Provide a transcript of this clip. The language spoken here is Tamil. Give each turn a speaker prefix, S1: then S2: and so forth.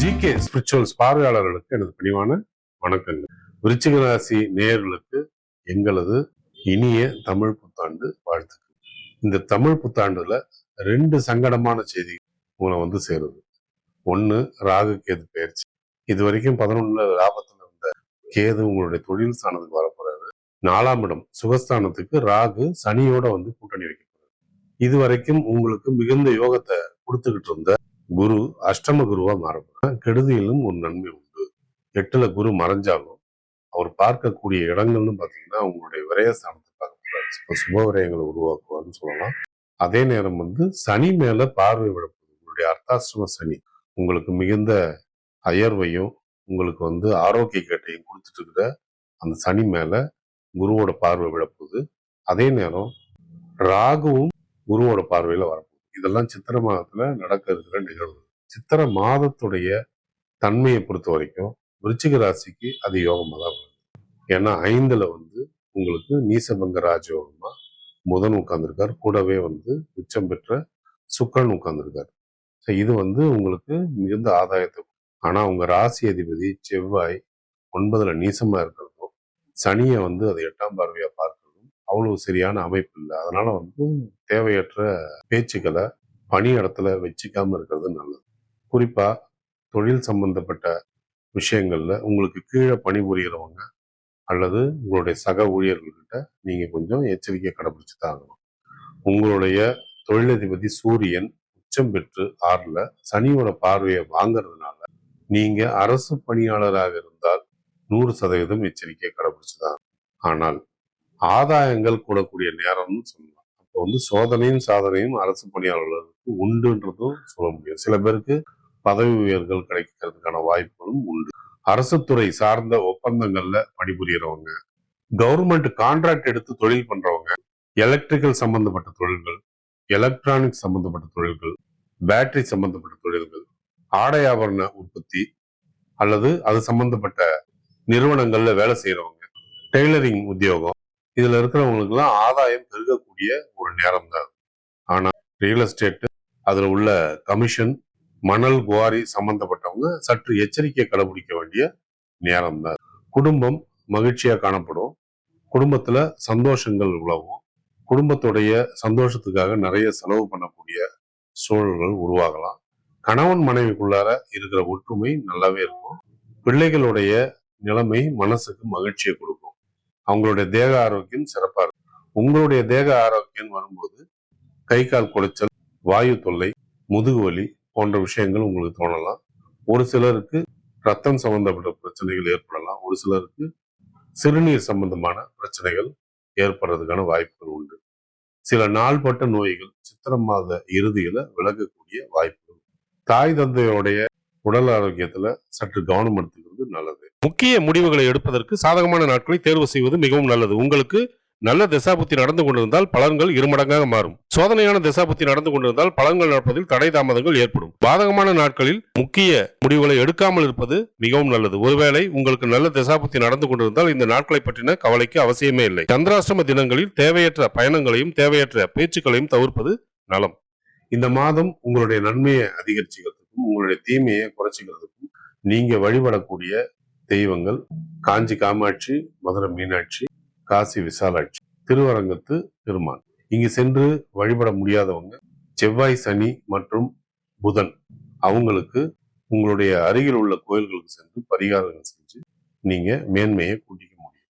S1: ஜிகே ஸ்பிரிச்சுவல்ஸ் பார்வையாளர்களுக்கு எனது பணிவான வணக்கங்கள். விருச்சிக ராசி நேயர்களுக்கு எங்களது இனிய தமிழ் புத்தாண்டு வாழ்த்துக்கள். இந்த தமிழ் புத்தாண்டுல ரெண்டு சங்கடமான செய்தி உங்களை வந்து சேருது. ஒன்னு ராகு கேது பயிற்சி. இது வரைக்கும் பதினொன்னுல லாபத்துல இருந்த கேது உங்களுடைய தொழில் ஸ்தானத்துக்கு வரப்போறாரு நாலாம் இடம் சுகஸ்தானத்துக்கு ராகு சனியோட வந்து கூட்டணி வைக்க போறாரு. இது வரைக்கும் உங்களுக்கு மிகுந்த யோகத்தை கொடுத்துக்கிட்டு இருந்த குரு அஷ்டம குருவா மாறப்போறார் கெடுதியிலும் ஒரு நன்மை உண்டு. எட்டுல குரு மறைஞ்சாலும் அவர் பார்க்கக்கூடிய இடங்கள்னு பாத்தீங்கன்னா உங்களுடைய விரயஸ்தானத்தை பார்க்கக்கூடாது. போறாரு சுப விரயங்களை உருவாக்குவார்னு சொல்லலாம். அதே நேரம் வந்து சனி மேல பார்வை விடப்போகுது உங்களுடைய அர்த்தாசிரம சனி உங்களுக்கு மிகுந்த அயர்வையும் உங்களுக்கு வந்து ஆரோக்கிய கேட்டையும் கொடுத்துட்டு இருக்கிற அந்த சனி மேல குருவோட பார்வை விடப்போகுது. அதே நேரம் ராகுவும் குருவோட பார்வையில வரப்போ இதெல்லாம் சித்திர மாதத்துல நடக்க இருக்கிற நிகழ்வு. சித்திர மாதத்துடைய தன்மையை பொறுத்த வரைக்கும் விருச்சிக ராசிக்கு அது யோகமாக தான் வருது. ஏன்னா ஐந்துல வந்து உங்களுக்கு நீசபங்க ராஜயோகமா புதன் உட்கார்ந்துருக்கார். கூடவே வந்து உச்சம் பெற்ற சுக்கரன் உட்கார்ந்துருக்கார். ஸோ இது வந்து உங்களுக்கு மிகுந்த ஆதாயத்தை ஆனா உங்க ராசி அதிபதி செவ்வாய் ஒன்பதுல நீசமா இருக்கிறதும் சனியை வந்து அது எட்டாம் பார்வையா பார்க்க அவ்வளவு சரியான அமைப்பு இல்லை. அதனால வந்து தேவையற்ற பேச்சுக்களை பணி இடத்துல வச்சுக்காம இருக்கிறது நல்லது. குறிப்பா தொழில் சம்பந்தப்பட்ட விஷயங்கள்ல உங்களுக்கு கீழே பணிபுரியறவங்க அல்லது உங்களுடைய சக ஊழியர்கள்கிட்ட நீங்க கொஞ்சம் எச்சரிக்கை கடைபிடிச்சு தான் ஆகணும். உங்களுடைய தொழிலதிபதி சூரியன் உச்சம் பெற்று ஆறுல சனியோட பார்வையை வாங்குறதுனால நீங்க அரசு பணியாளராக இருந்தால் நூறு சதவீதம் எச்சரிக்கையை கடைபிடிச்சுதான் ஆனால் ஆதாயங்கள் கூடக்கூடிய நேரம்னு சொல்லலாம். அப்போ வந்து சோதனையும் சாதனையும் அரசு பணியாளர்களுக்கு உண்டுன்றதும் சொல்ல முடியும் சில பேருக்கு பதவி உயர்கள் கிடைக்கிறதுக்கான வாய்ப்புகளும் உண்டு. அரசு துறை சார்ந்த ஒப்பந்தங்கள்ல பணிபுரியறவங்க கவர்மெண்ட் கான்ட்ராக்ட் எடுத்து தொழில் பண்றவங்க எலக்ட்ரிக்கல் சம்பந்தப்பட்ட தொழில்கள் எலக்ட்ரானிக் சம்பந்தப்பட்ட தொழில்கள் பேட்டரி சம்பந்தப்பட்ட தொழில்கள் ஆடை ஆபரண உற்பத்தி அல்லது அது சம்பந்தப்பட்ட நிறுவனங்கள்ல வேலை செய்யறவங்க டெய்லரிங் உத்தியோகம் இதுல இருக்கிறவங்களுக்கு எல்லாம் ஆதாயம் பெருகக்கூடிய ஒரு நேரம் தான் ஆனா ரியல் எஸ்டேட் அதுல உள்ள கமிஷன் மணல் குவாரி சம்பந்தப்பட்டவங்க சற்று எச்சரிக்கை கடைபிடிக்க வேண்டிய நேரம் தான் குடும்பம் மகிழ்ச்சியா காணப்படும். குடும்பத்துல சந்தோஷங்கள் உழவும். குடும்பத்துடைய சந்தோஷத்துக்காக நிறைய செலவு பண்ணக்கூடிய சூழல்கள் உருவாகலாம். கணவன் மனைவிக்குள்ளார இருக்கிற ஒற்றுமை நல்லாவே இருக்கும். பிள்ளைகளுடைய நிலைமை மனசுக்கு மகிழ்ச்சியை கொடுக்கும். அவங்களுடைய தேக ஆரோக்கியம் சிறப்பா இருக்கும். உங்களுடைய தேக ஆரோக்கியம் வரும்போது கை கால் குடைச்சல் வாயு தொல்லை முதுகு வலி போன்ற விஷயங்கள் உங்களுக்கு தோணலாம். ஒரு சிலருக்கு ரத்தம் சம்பந்தப்பட்ட பிரச்சனைகள் ஏற்படலாம். ஒரு சிலருக்கு சிறுநீர் சம்பந்தமான பிரச்சனைகள் ஏற்படுறதுக்கான வாய்ப்புகள் உண்டு. சில நாள்பட்ட நோய்கள் சித்திரை மாத இறுதியில விலகக்கூடிய வாய்ப்புகள். தாய் தந்தையோடைய உடல் ஆரோக்கியத்துல சற்று கவனம் எடுத்துக்கிறது நல்லது.
S2: முக்கிய முடிவுகளை எடுப்பதற்கு சாதகமான நாட்களை தேர்வு செய்வது மிகவும் நல்லது. உங்களுக்கு நல்ல திசாபுத்தி நடந்து கொண்டிருந்தால் பலன்கள் இருமடங்காக மாறும். சோதனையான திசாபுத்தி நடந்து கொண்டிருந்தால் பலன்கள் நடப்பதில் தடை தாமதங்கள் ஏற்படும். பாதகமான நாட்களில் முக்கிய முடிவுகளை எடுக்காமல் இருப்பது மிகவும் நல்லது. ஒருவேளை உங்களுக்கு நல்ல திசாபுத்தி நடந்து கொண்டிருந்தால் இந்த நாட்களை பற்றின கவலைக்கு அவசியமே இல்லை. சந்திராஷ்டம தினங்களில் தேவையற்ற பயணங்களையும் தேவையற்ற பேச்சுக்களையும் தவிர்ப்பது நலம்.
S1: இந்த மாதம் உங்களுடைய நன்மையை அதிகரிச்சுக்கிறதுக்கும் உங்களுடைய தீமையை குறைச்சிக்கிறதுக்கும் நீங்க வழிபடக்கூடிய தெய்வங்கள் காஞ்சி காமாட்சி மதுரை மீனாட்சி காசி விசாலாட்சி திருவரங்கத்து பெருமான் இங்கு சென்று வழிபட முடியாதவங்க செவ்வாய் சனி மற்றும் புதன் அவங்களுக்கு உங்களுடைய அருகில் உள்ள கோயில்களுக்கு சென்று பரிகாரங்கள் செஞ்சு நீங்க மேன்மையை கூட்டி